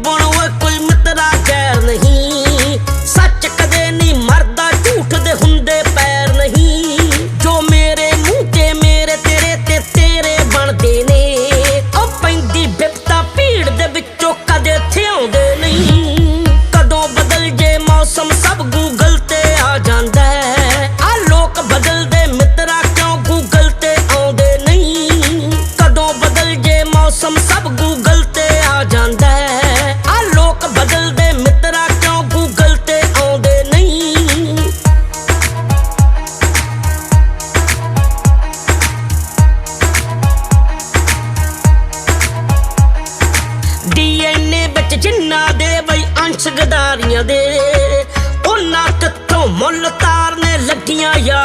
Bono. ਯਾਰੀਆਂ ਦੇ। ਉਹਨਾਂ ਕਿੱਥੋਂ ਮੁੱਲ ਤਾਰਨੇ ਲੱਗੀਆਂ ਯਾਰ।